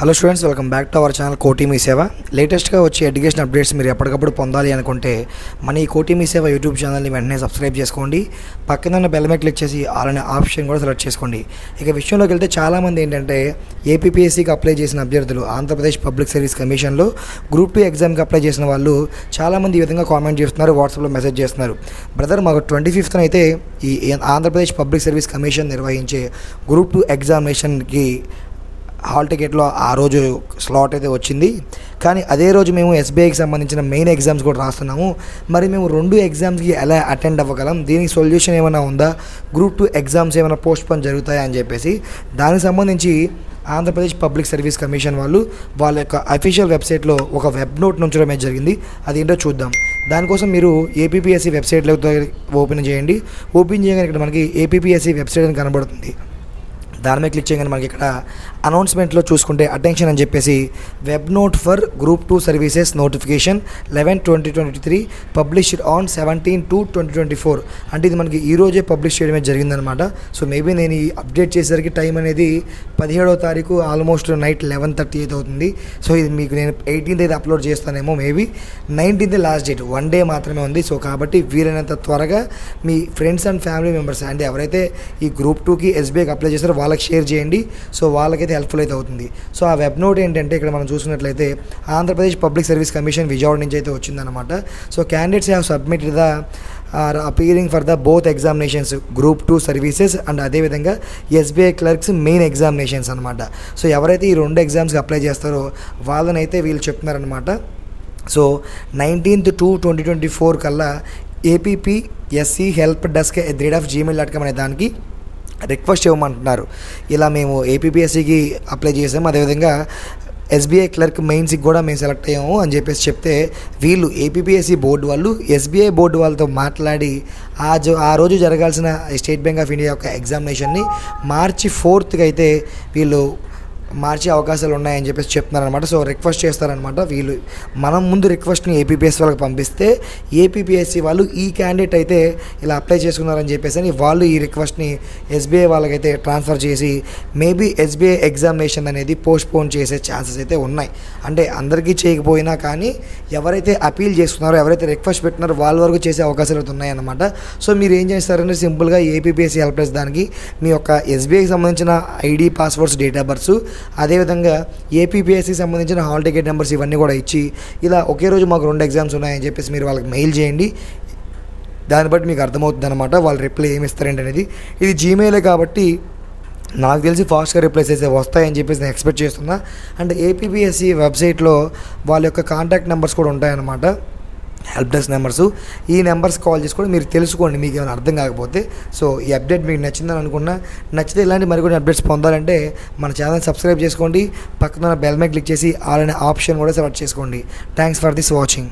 Hello students welcome back to our channel కోటి మీ సేవ. లేటెస్ట్గా వచ్చే ఎడ్యుకేషన్ అప్డేట్స్ మీరు ఎప్పటికప్పుడు పొందాలి అనుకుంటే మన ఈ కోటి మీ సేవ యూట్యూబ్ ఛానల్ని వెంటనే సబ్స్క్రైబ్ చేసుకోండి. పక్కన ఉన్న బెల్ మీద క్లిక్ చేసి అలానే ఆప్షన్ కూడా సెలెక్ట్ చేసుకోండి. ఇక విషయంలోకి వెళ్తే చాలామంది ఏంటంటే ఏపీపీఎస్సీకి అప్లై చేసిన అభ్యర్థులు ఆంధ్రప్రదేశ్ పబ్లిక్ సర్వీస్ కమిషన్లో గ్రూప్ టూ ఎగ్జామ్కి అప్లై చేసిన వాళ్ళు చాలామంది ఈ విధంగా కామెంట్ చేస్తున్నారు వాట్సాప్లో మెసేజ్ చేస్తున్నారు. బ్రదర్ మాకు ట్వంటీ ఫిఫ్త్న అయితే ఈ ఆంధ్రప్రదేశ్ పబ్లిక్ సర్వీస్ కమిషన్ నిర్వహించే గ్రూప్ టూ ఎగ్జామినేషన్కి హాల్ టికెట్లో ఆ రోజు స్లాట్ అయితే వచ్చింది. కానీ అదే రోజు మేము ఎస్బీఐకి సంబంధించిన మెయిన్ ఎగ్జామ్స్ కూడా రాస్తున్నాము. మరి మేము రెండు ఎగ్జామ్స్కి ఎలా అటెండ్ అవ్వగలం? దీనికి సొల్యూషన్ ఏమైనా ఉందా? గ్రూప్ టూ ఎగ్జామ్స్ ఏమైనా పోస్ట్ పోన్ జరుగుతాయా అని చెప్పేసి. దానికి సంబంధించి ఆంధ్రప్రదేశ్ పబ్లిక్ సర్వీస్ కమిషన్ వాళ్ళు వాళ్ళ యొక్క అఫీషియల్ వెబ్సైట్లో ఒక వెబ్ నోట్ నుంచడం జరిగింది. జరిగింది అదేంటో చూద్దాం. దానికోసం మీరు ఏపీపీఎస్సీ వెబ్సైట్లో ఓపెన్ చేయండి. ఓపెన్ చేయగానే ఇక్కడ మనకి ఏపీపీఎస్సీ వెబ్సైట్ అని కనబడుతుంది. దాని మీద క్లిక్ చేయగానే మనకి ఇక్కడ అనౌన్స్మెంట్లో చూసుకుంటే అటెన్షన్ అని చెప్పేసి web note for group two services notification eleven twenty twenty three published on seventeen two twenty twenty four. అంటే ఇది మనకి ఈ రోజే పబ్లిష్ చేయడమే జరిగిందనమాట. సో మేబీ నేను ఈ అప్డేట్ చేసేసరికి టైం అనేది పదిహేడవ తారీఖు ఆల్మోస్ట్ నైట్ లెవెన్ థర్టీ అయితే అవుతుంది. సో ఇది మీకు నేను ఎయిటీన్త్ అయితే upload చేస్తానేమో maybe. Nineteenth last date one day మాత్రమే ఉంది. సో కాబట్టి వీలైనంత త్వరగా మీ friends and family members and ఎవరైతే ఈ గ్రూప్ టూకి ఎస్బీఐకి అప్లై చేస్తారో వాళ్ళకి షేర్ చేయండి. సో వాళ్ళకైతే హెల్ప్ఫుల్ అయితే అవుతుంది. సో ఆ వెబ్ నోట్ ఏంటంటే ఇక్కడ మనం చూసినట్లయితే Andhra Pradesh public service commission Vijayawada నుంచి అయితే వచ్చిందనమాట so candidates have submitted the or appearing for the both examinations group two services and అదేవిధంగా ఎస్బీఐ క్లర్క్స్ మెయిన్ ఎగ్జామినేషన్స్ అనమాట సో ఎవరైతే ఈ రెండు ఎగ్జామ్స్కి అప్లై చేస్తారో వాళ్ళనైతే వీళ్ళు చెప్తున్నారనమాట so nineteenth two twenty twenty four కల్లా APPSC help desk at rate of Gmail dot com అనే దానికి రిక్వెస్ట్ ఇవ్వమంటున్నారు. ఇలా మేము ఏపీపీఎస్సీకి అప్లై చేసాము అదేవిధంగా ఎస్బీఐ క్లర్క్ మెయిన్స్కి కూడా మేము సెలెక్ట్ అయ్యాము అని చెప్పేసి చెప్తే వీళ్ళు ఏపీపీఎస్సీ బోర్డు వాళ్ళు ఎస్బీఐ బోర్డు వాళ్ళతో మాట్లాడి ఆ జో ఆ రోజు జరగాల్సిన స్టేట్ బ్యాంక్ ఆఫ్ ఇండియా యొక్క ఎగ్జామినేషన్ని మార్చి ఫోర్త్కి అయితే వీళ్ళు మార్చే అవకాశాలు ఉన్నాయని చెప్పేసి చెప్తున్నారనమాట సో రిక్వెస్ట్ చేస్తారనమాట వీళ్ళు. మనం ముందు రిక్వెస్ట్ని ఏపీపీఎస్సీ వాళ్ళకి పంపిస్తే ఏపీపీఎస్సీ వాళ్ళు ఈ క్యాండిడేట్ అయితే ఇలా అప్లై చేసుకున్నారని చెప్పేసి అని వాళ్ళు ఈ రిక్వెస్ట్ని ఎస్బీఐ వాళ్ళకైతే ట్రాన్స్ఫర్ చేసి మేబీ ఎస్బీఐ ఎగ్జామినేషన్ అనేది పోస్ట్ పోన్ చేసే ఛాన్సెస్ అయితే ఉన్నాయి. అంటే అందరికీ చేయకపోయినా కానీ ఎవరైతే అపీల్ చేస్తున్నారో ఎవరైతే రిక్వెస్ట్ పెట్టినారో వాళ్ళ వరకు చేసే అవకాశాలు అయితే ఉన్నాయన్నమాట. సో మీరు ఏం చేస్తారంటే సింపుల్గా ఏపీపీఎస్సీ హెల్ప్ డెస్క్ దానికి మీ యొక్క ఎస్బీఐకి సంబంధించిన ID passwords date of births అదేవిధంగా ఏపీపీఎస్సీకి సంబంధించిన హాల్ టికెట్ నెంబర్స్ ఇవన్నీ కూడా ఇచ్చి ఇలా ఒకే రోజు మాకు రెండు ఎగ్జామ్స్ ఉన్నాయని చెప్పేసి మీరు వాళ్ళకి మెయిల్ చేయండి. దాన్ని బట్టి మీకు అర్థమవుతుంది అనమాట వాళ్ళు రిప్లై ఏమి ఇస్తారేంటి అనేది. ఇది జీమెయిలే కాబట్టి నాకు తెలిసి ఫాస్ట్గా రిప్లైస్ అయితే వస్తాయని చెప్పేసి నేను ఎక్స్పెక్ట్ చేస్తున్నా. అండ్ ఏపీపీఎస్సీ వెబ్సైట్లో వాళ్ళ యొక్క కాంటాక్ట్ నెంబర్స్ కూడా ఉంటాయన్నమాట. హెల్ప్ డెస్క్ నెంబర్స్ ఈ నెంబర్స్ కాల్ చేసుకొని మీరు తెలుసుకోండి మీకు ఏమైనా అర్థం కాకపోతే. సో ఈ అప్డేట్ మీకు నచ్చిందని అనుకున్నా. నచ్చితే ఇలాంటి మరికొన్ని అప్డేట్స్ పొందాలంటే మన ఛానల్ సబ్స్క్రైబ్ చేసుకోండి. పక్కన బెల్ మీద క్లిక్ చేసి ఆల్ అనే ఆప్షన్ కూడా సెలెక్ట్ చేసుకోండి. Thanks for this watching